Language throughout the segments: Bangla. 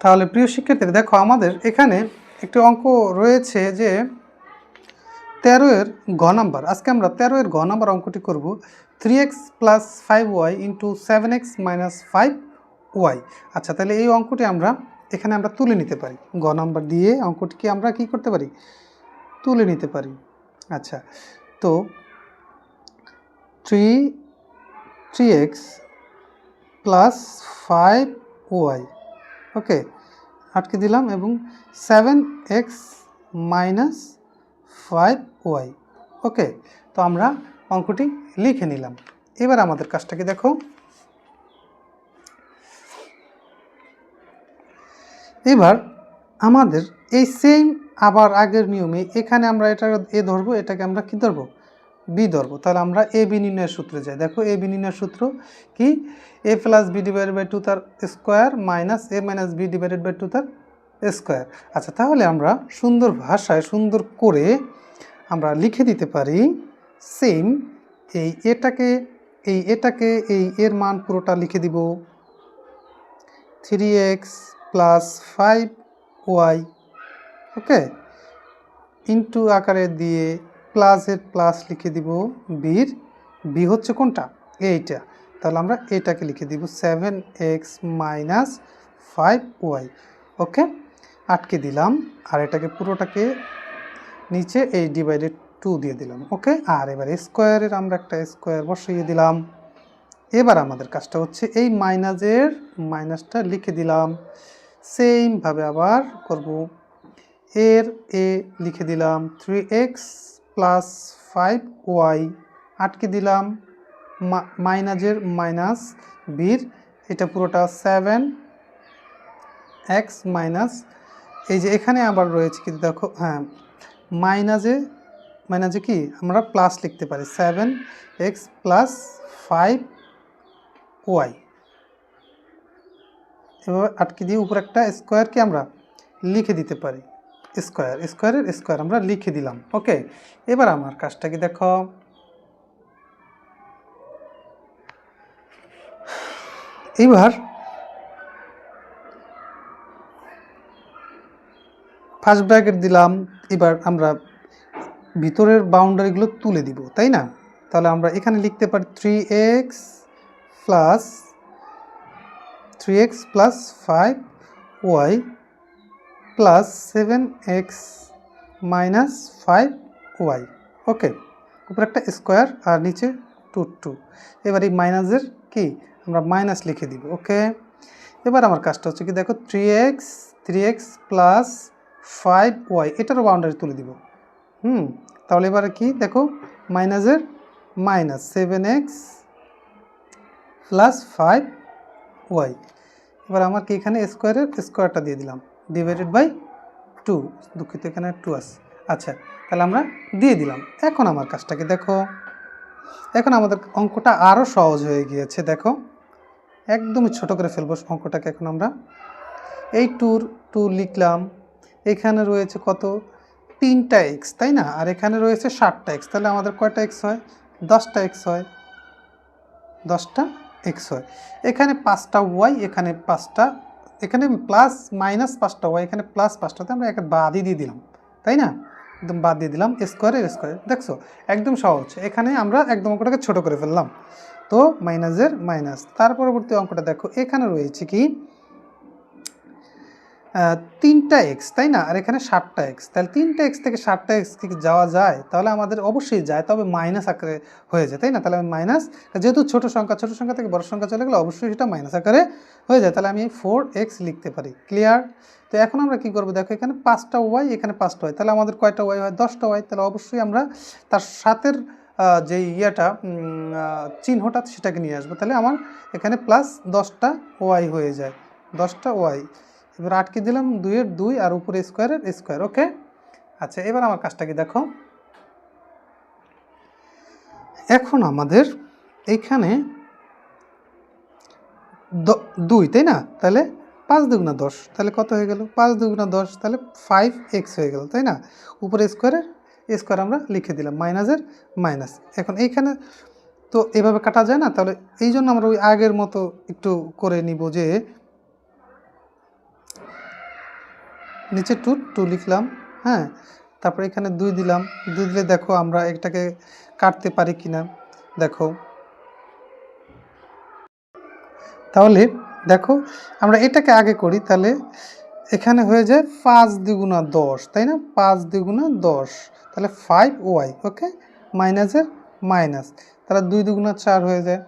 তাহলে প্রিয় শিক্ষার্থীরা, দেখো আমাদের এখানে একটি অঙ্ক রয়েছে যে তেরো এর ঘ নাম্বার। আজকে আমরা তেরো এর ঘ নাম্বার অঙ্কটি করব। Three x plus five y into seven x minus five y আচ্ছা তাহলে এই অঙ্কটি আমরা এখানে আমরা তুলে নিতে পারি। ঘ নাম্বার দিয়ে অঙ্কটিকে আমরা কি করতে পারি? তুলে নিতে পারি। আচ্ছা তো three three x plus five y okay, আটকে দিলাম এবং seven x minus five y. Okay, তো আমরা অঙ্কটি লিখে নিলাম। এবার আমাদের কাজটাকে দেখো। এবার আমাদের এই সেম আবার আগের নিয়মে এখানে আমরা এটা এ ধরবো, এটাকে আমরা কি ধরবো? বি ধরবো। তাহলে আমরা এ বি নির্ণয়ের সূত্রে যাই। দেখো এ বি নির্ণয়ের সূত্র কি? A plus b divided by two তার square minus a minus b divided by two তার স্কোয়ার আচ্ছা তাহলে আমরা সুন্দর ভাষায় সুন্দর করে আমরা লিখে দিতে পারি সেম এই এটাকে এই এটাকে এই এর মান পুরোটা লিখে দিব। Three x plus five y okay into আকারে দিয়ে প্লাসের প্লাস লিখে দিব বির। বি হচ্ছে কোনটা? এইটা। তাহলে আমরা এটাকে লিখে দিব seven x minus five y. Okay? আটকে দিলাম। আর এটাকে পুরোটাকে নিচে এই ডিভাইডেড টু দিয়ে দিলাম। ওকে? আর এবার স্কোয়ারের আমরা একটা স্কোয়ার বসিয়ে দিলাম। এবার আমাদের কাজটা হচ্ছে এই মাইনাসের মাইনাসটা লিখে দিলাম। সেমভাবে আবার করব। এর এ লিখে দিলাম three x plus five y. আটকে দিলাম মাইনাসের মাইনাস বির, এটা পুরোটা সেভেন এক্স মাইনাস। এই যে এখানে আবার রয়েছে কি দেখো হ্যাঁ মাইনাসে মাইনাসে কি? আমরা প্লাস লিখতে পারি, seven x plus five y. এভাবে আটকে দিয়ে উপর একটা স্কোয়ারকে আমরা লিখে দিতে পারি। স্কোয়ার, স্কোয়ারের স্কোয়ার আমরা লিখে দিলাম, ওকে? এবার আমার কাজটা কি দেখো? এবার ফার্স্ট ব্র্যাকেট দিলাম, এবার আমরা ভিতরের বাউন্ডারিগুলো তুলে দিব, তাই না? তাহলে আমরা এখানে লিখতে পারি three x plus three x plus five y plus seven x minus five y okay উপরে একটা স্কোয়ার আর নিচে টু টু এবার এই মাইনাসের কি? আমরা মাইনাস লিখে দিব ওকে এবার আমার কাজটা হচ্ছে কি, দেখো three x three x plus five y এটারও বাউন্ডারি তুলে দিব। হুম, তাহলে এবারে কি? দেখো মাইনাসের minus seven x plus five y এবার আমার কি এখানে স্কোয়ারের স্কোয়ারটা দিয়ে দিলাম। ডিভাইডেড বাই টু দুঃখিত, এখানে টু আছে। আচ্ছা তাহলে আমরা দিয়ে দিলাম। এখন আমার কাজটাকে দেখো। এখন আমাদের অঙ্কটা আরও সহজ হয়ে গিয়েছে, দেখো। একদমই ছোট করে ফেলব অঙ্কটাকে এখন আমরা। এই টুর টু লিখলাম। এখানে রয়েছে কত? তিনটা এক্স তাই না? আর এখানে রয়েছে ষাটটা এক্স তাহলে আমাদের কয়টা এক্স হয়? দশটা এক্স হয়। দশটা এক্স হয়। এখানে পাঁচটা ওয়াই এখানে পাঁচটা এখানে প্লাস মাইনাস পাঁচটা ওয়াই এখানে প্লাস পাঁচটাতে আমরা একটা বাদই দিয়ে দিলাম, তাই না? একদম বাদ দিয়ে দিলাম স্কোয়ারের স্কোয়ার দেখছ? একদম সহজ, এখানে আমরা একদম অঙ্কটাকে ছোটো করে ফেললাম, তো মাইনাসের মাইনাস তার পরবর্তী অঙ্কটা দেখো, এখানে রয়েছে কি? তিনটা এক্স তাই না? আর এখানে ষাটটা এক্স তাহলে তিনটা এক্স থেকে ষাটটা এক্স থেকে যাওয়া যায়, তাহলে আমাদের অবশ্যই যায়, তবে মাইনাস আকারে হয়ে যায়, তাই না? তাহলে আমি মাইনাস যেহেতু ছোট সংখ্যা ছোট সংখ্যা থেকে বড় সংখ্যা চলে গেলে অবশ্যই সেটা মাইনাস আকারে হয়ে যায়। তাহলে আমি ফোর এক্স লিখতে পারি ক্লিয়ার তো এখন আমরা কি করব? দেখো এখানে পাঁচটা ওয়াই এখানে পাঁচটা ওয়াই তাহলে আমাদের কয়টা ওয়াই হয়? দশটা ওয়াই তাহলে অবশ্যই আমরা তার সাতের যে ইয়েটা চিহ্নটা, সেটাকে নিয়ে আসব। তাহলে আমার এখানে প্লাস দশটা ওয়াই হয়ে যায়, দশটা ওয়াই এবার আটকে দিলাম দুইয়ের দুই আর উপরে স্কোয়ারের স্কোয়ার, ওকে? আচ্ছা এবার আমার কাজটা কি দেখো? এখন আমাদের এইখানে দুই, তাই না? তাহলে পাঁচ দুগুণা দশ, তাহলে কত হয়ে গেল? পাঁচ দুগুণা দশ, তাহলে ফাইভ এক্স হয়ে গেল, তাই না? উপরে স্কোয়ারের স্কোয়ার আমরা লিখে দিলাম, মাইনাসের মাইনাস। এখন এইখানে তো এভাবে কাটা যায় না? তাহলে এই জন্য আমরা ওই আগের মতো একটু করে নিব যে নিচে টু টু লিখলাম হ্যাঁ? তারপরে এখানে দুই দিলাম। দুই দিলে দেখো আমরা এটাকে কাটতে পারি কিনা। দেখো। তাহলে দেখো, আমরা এটাকে আগে করি, তাহলে এখানে হয়ে যায় পাঁচ দ্বিগুণা দশ, তাই না? পাঁচ দ্বিগুণা দশ, তাহলে ফাইভ ওয়াই ওকে মাইনাসের মাইনাস। তাহলে দুই দুগুণা চার হয়ে যায়।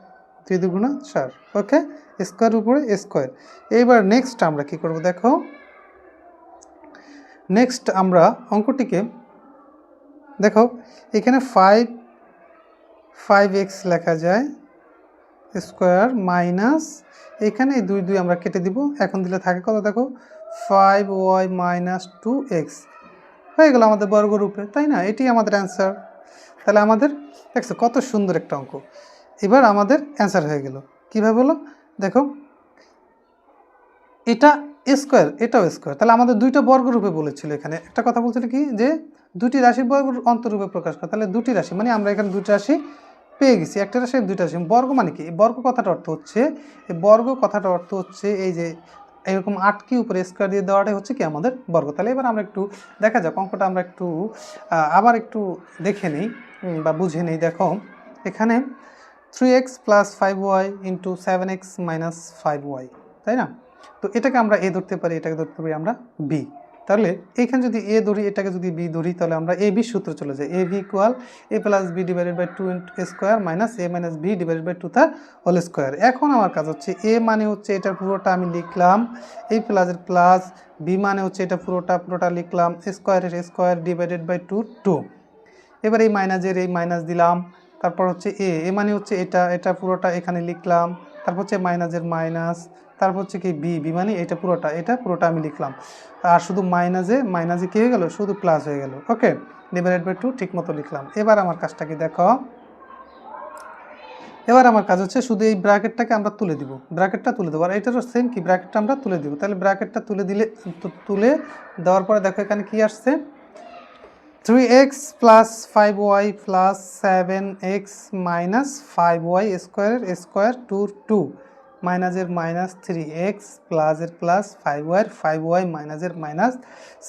দুই দুগুণা চার ওকে স্কোয়ার উপরে স্কোয়ার এইবার নেক্সট আমরা কি করব? দেখো। নেক্সট আমরা অঙ্কটিকে, দেখো, এখানে ফাইভ ফাইভ এক্স লেখা যায় স্কোয়ার মাইনাস এখানে দুই দুই আমরা কেটে দিব, এখন দিলে থাকে কত দেখো five y minus two x হয়ে গেল আমাদের বর্গরূপে, তাই না? এটি আমাদের অ্যান্সার তাহলে আমাদের, দেখছ কত সুন্দর একটা অঙ্ক। এবার আমাদের অ্যান্সার হয়ে গেল। কীভাবে হলো দেখো, এটা স্কোয়ার, এটাও স্কোয়ার। তাহলে আমাদের দুইটা বর্গরূপে বলেছিল এখানে। একটা কথা বলছিল কি? যে দুটি রাশি বর্গ অন্তরূপে প্রকাশ করে। তাহলে দুটি রাশি মানে আমরা এখানে দুটি রাশি পেয়ে গেছি। একটা রাশি দুইটা রাশি। বর্গ মানে কি? বর্গ কথাটা অর্থ হচ্ছে, এই বর্গ কথাটা অর্থ হচ্ছে এই যে এরকম আটকে উপরে স্কোয়ার দিয়ে দেওয়াটাই হচ্ছে কি আমাদের বর্গ। তাহলে এবার আমরা একটু দেখা যাক, অঙ্কটা আমরা একটু আবার একটু দেখে নিই বা বুঝে নিই। দেখো, এখানে three x plus five y into seven x minus five y তাই না? তো এটাকে আমরা এ ধরতে পারি, এটাকে ধরতে পারি আমরা বি তাহলে এইখানে যদি এ ধরি, এটাকে যদি বি ধরি, তাহলে আমরা এ বি সূত্র চলে যায় a b equal a plus b divided by two square minus a minus b divided by two তার হোল স্কোয়ার এখন আমার কাজ হচ্ছে এ মানে হচ্ছে এটার পুরোটা আমি লিখলাম এই প্লাসের প্লাস বি মানে হচ্ছে এটা পুরোটা পুরোটা লিখলাম স্কোয়ারের square divided by two two এবার এই মাইনাসের এই মাইনাস দিলাম, তারপর হচ্ছে এ এ মানে হচ্ছে এটা এটা পুরোটা এখানে লিখলাম, তারপর হচ্ছে মাইনাসের মাইনাস তারপর হচ্ছে কি বি বি মানে এটা পুরোটা এটা পুরোটা আমি লিখলাম। আর শুধু মাইনাসে মাইনাসে কী হয়ে গেল? শুধু প্লাস হয়ে গেল। ওকে ডিভাইডেড বাই টু ঠিক মতো লিখলাম। এবার আমার কাজটা কি দেখো? এবার আমার কাজ হচ্ছে শুধু এই ব্র্যাকেটটাকে আমরা তুলে দিব। ব্র্যাকেটটা তুলে দেবো। আর এটারও সেম কি? ব্র্যাকেটটা আমরা তুলে দিব। তাহলে ব্র্যাকেটটা তুলে দিলে তুলে দেওয়ার পরে দেখো এখানে কি আসছে? Three x plus five y plus seven x minus five y স্কোয়ারের স্কোয়ার টু টু মাইনাসের মাইনাস থ্রি এক্স প্লাসের প্লাস ফাইভ ওয়াইয়ের ফাইভ ওয়াই মাইনাসের minus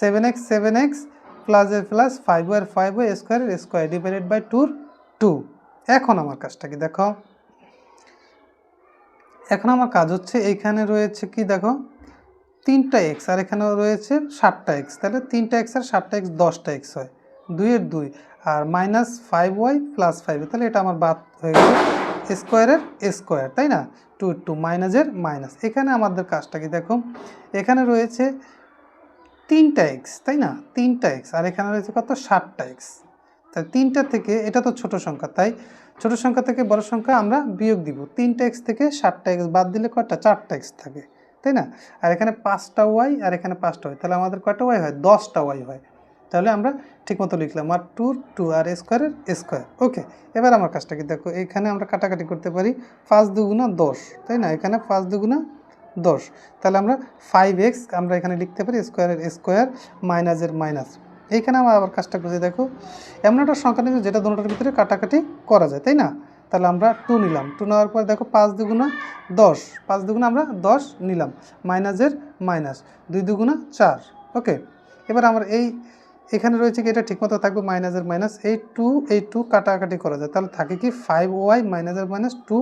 seven x seven x প্লাসের প্লাস ফাইভ ওয়াইয়ের ফাইভ ওয়াই স্কোয়ারের স্কোয়ার ডিভাইডেড বাই টুর টু এখন আমার কাজটা কি দেখো? এখন আমার কাজ হচ্ছে এইখানে রয়েছে কি দেখো? তিনটা এক্স আর এখানেও রয়েছে সাতটা এক্স তাহলে তিনটা এক্স আর সাতটা এক্স দশটা এক্স হয়। দুইয়ের দুই। আর minus five y plus five তাহলে এটা আমার বাদ হয়ে গেল। স্কোয়ারের স্কোয়ার, তাই না? টু টু মাইনাসের মাইনাস। এখানে আমাদের কাজটা কি দেখো? এখানে রয়েছে তিনটা এক্স তাই না? তিনটা এক্স আর এখানে রয়েছে কত? ষাটটা এক্স তাই তিনটা থেকে, এটা তো ছোট সংখ্যা, তাই ছোট সংখ্যা থেকে বড় সংখ্যা আমরা বিয়োগ দিব। তিনটা এক্স থেকে ষাটটা এক্স বাদ দিলে কয়টা? চারটা এক্স থাকে, তাই না? আর এখানে পাঁচটা ওয়াই আর এখানে পাঁচটা ওয়াই তাহলে আমাদের কয়টা ওয়াই হয়? দশটা ওয়াই হয়। তাহলে আমরা ঠিকমতো লিখলাম আর টু টু আর স্কোয়ারের স্কোয়ার ওকে এবার আমার কাজটা কি? দেখো, এখানে আমরা কাটাকাটি করতে পারি পাঁচ দুগুণা দশ, তাই না? এখানে পাঁচ দুগুণা দশ। তাহলে আমরা ফাইভ এক্স আমরা এখানে লিখতে পারি স্কোয়ারের স্কোয়ার মাইনাসের মাইনাস এইখানে আমরা আবার কাজটা করছি, দেখো, এমন একটা সংখ্যা নিয়েছে যেটা দুটোর ভিতরে কাটাকাটি করা যায়, তাই না? তাহলে আমরা টু নিলাম। টু নেওয়ার পর দেখো পাঁচ দুগুণা দশ, পাঁচ দুগুণা আমরা দশ নিলাম মাইনাসের মাইনাস দুই দুগুণা চার। ওকে এবার আমরা এই এখানে রয়েছে কি, এটা ঠিকমতো থাকবে মাইনাসের মাইনাস এই টু এই টু কাটাকাটি করা যায়। তাহলে থাকে কি ফাইভ ওয়াই মাইনাসের মাইনাস টু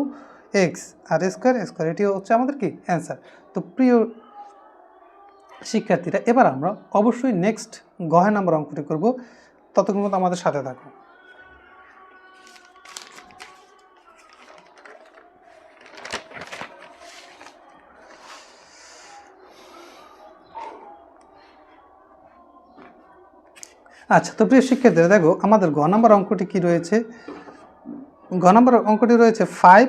এক্স আর স্কোয়ার স্কোয়ার এটি হচ্ছে আমাদের কি অ্যান্সার তো প্রিয় শিক্ষার্থীরা, এবার আমরা অবশ্যই নেক্সট গহে নাম্বার অঙ্কটি করব। ততক্ষণ আমাদের সাথে থাকো আচ্ছা তো প্রিয় শিক্ষার্থীরা, দেখো আমাদের গ নাম্বার অঙ্কটি কি রয়েছে? গ নাম্বার অঙ্কটি রয়েছে five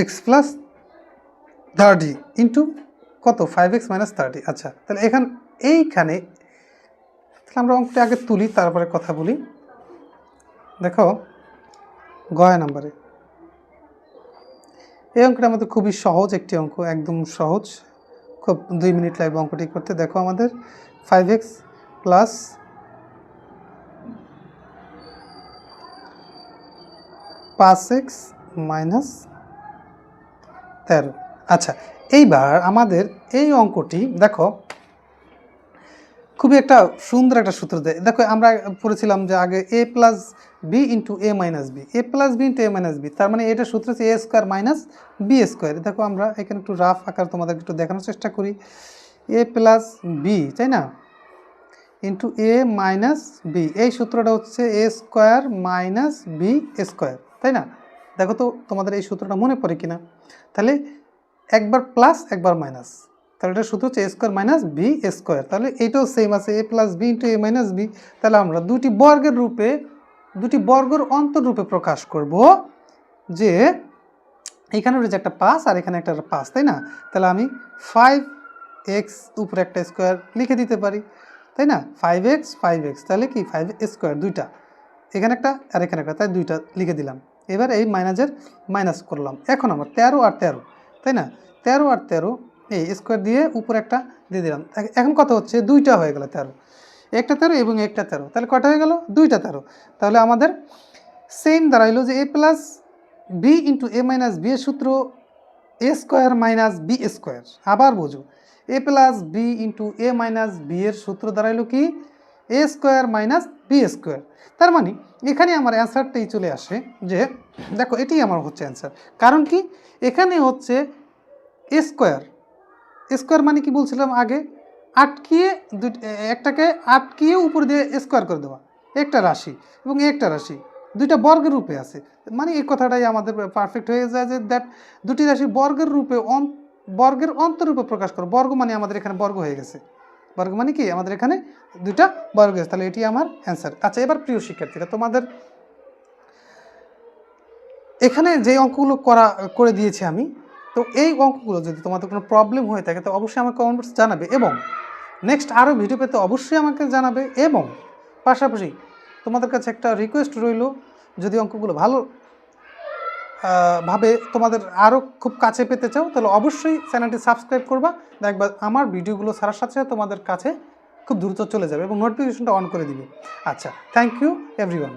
x plus thirty into কত? ফাইভ এক্স মাইনাস থার্টি আচ্ছা তাহলে এখান, এইখানে, তাহলে আমরা অঙ্কটি আগে তুলি, তারপরে কথা বলি। দেখো গয়া নাম্বারে। এই অঙ্কটা আমাদের খুবই সহজ একটি অঙ্ক, একদম সহজ। খুব দুই মিনিট লাগবে অঙ্কটি করতে। দেখো আমাদের ফাইভ এক্স প্লাস পাঁচ এক্স মাইনাস তেরো। আচ্ছা এইবার আমাদের এই অঙ্কটি, দেখো, খুবই একটা সুন্দর একটা সূত্র দেয়। দেখো, আমরা পড়েছিলাম যে আগে a plus b into a minus b a plus b into a minus b তার মানে এটা সূত্র হচ্ছে a square minus b square দেখো, আমরা এখানে একটু রাফ আকার তোমাদের একটু দেখানোর চেষ্টা করি। এ প্লাস বি তাই না? ইন্টু এ মাইনাস বি এই সূত্রটা হচ্ছে a square minus b square তাই না? দেখো তো তোমাদের এই সূত্রটা মনে পড়ে কিনা? তাহলে একবার প্লাস একবার মাইনাস তাহলে এটা সূত্র হচ্ছে a square minus b a square তাহলে এইটাও সেম আছে a plus b into a minus b তাহলে আমরা দুটি বর্গের রূপে, দুটি বর্গের অন্তরূপে প্রকাশ করব যে এখানে রয়েছে একটা পাস আর এখানে একটা পাস, তাই না? তাহলে আমি ফাইভ এক্স উপরে একটা স্কোয়ার লিখে দিতে পারি, তাই না? ফাইভ এক্স ফাইভ এক্স তাহলে কি? ফাইভ স্কোয়ার দুইটা। এখানে একটা আর এখানে একটা, তাই দুইটা লিখে দিলাম। এবার এই মাইনাসের মাইনাস করলাম। এখন আমার তেরো আর তেরো, তাই না? তেরো আর তেরো, এই স্কোয়ার দিয়ে উপর একটা দিয়ে দিলাম। এখন কত হচ্ছে? দুইটা হয়ে গেল তেরো। একটা তেরো এবং একটা তেরো, তাহলে কটা হয়ে গেল? দুইটা তেরো। তাহলে আমাদের সেম দাঁড়াইলো যে a plus b into a minus b এর সূত্র a square minus b square আবার বোঝো a plus b into a minus b এর সূত্র দাঁড়াইলো কি? A square minus b square তার মানে এখানে আমার অ্যান্সারটাই চলে আসে যে, দেখো এটাই আমার হচ্ছে অ্যান্সার কারণ কি? এখানে হচ্ছে এ স্কোয়ার স্কোয়ার মানে কি বলছিলাম আগে? আটকিয়ে দুই- একটাকে আটকিয়ে উপর দিয়ে স্কোয়ার করে দেওয়া। একটা রাশি এবং একটা রাশি। দুইটা বর্গের রূপে আছে। মানে এই কথাটাই আমাদের পারফেক্ট হয়ে যায় যে দ্যাট দুটি রাশি বর্গের রূপে অন বর্গের অন্তরূপে প্রকাশ করো। বর্গ মানে আমাদের এখানে বর্গ হয়ে গেছে। বর্গ মানে কি? আমাদের এখানে দুইটা বর্গ আছে। তাহলে এটি আমার অ্যান্সার আচ্ছা এবার প্রিয় শিক্ষার্থীরা, তোমাদের এখানে যে অঙ্কগুলো করা, করে দিয়েছি আমি, তো এই অঙ্কগুলো যদি তোমাদের কোনো প্রবলেম হয়ে থাকে, তো অবশ্যই আমাকে কমেন্ট বক্সে জানাবে এবং নেক্সট আরও ভিডিও পেতে অবশ্যই আমাকে জানাবে এবং পাশাপাশি তোমাদের কাছে একটা রিকোয়েস্ট রইল, যদি অঙ্কগুলো ভালো ভাবে তোমাদের আরও খুব কাছে পেতে চাও, তাহলে অবশ্যই চ্যানেলটি সাবস্ক্রাইব করবা। দেখবা আমার ভিডিওগুলো ছাড়ার সাথে সাথে তোমাদের কাছে খুব দ্রুত চলে যাবে এবং নোটিফিকেশনটা অন করে দিবে। আচ্ছা থ্যাংক ইউ এভরিওয়ান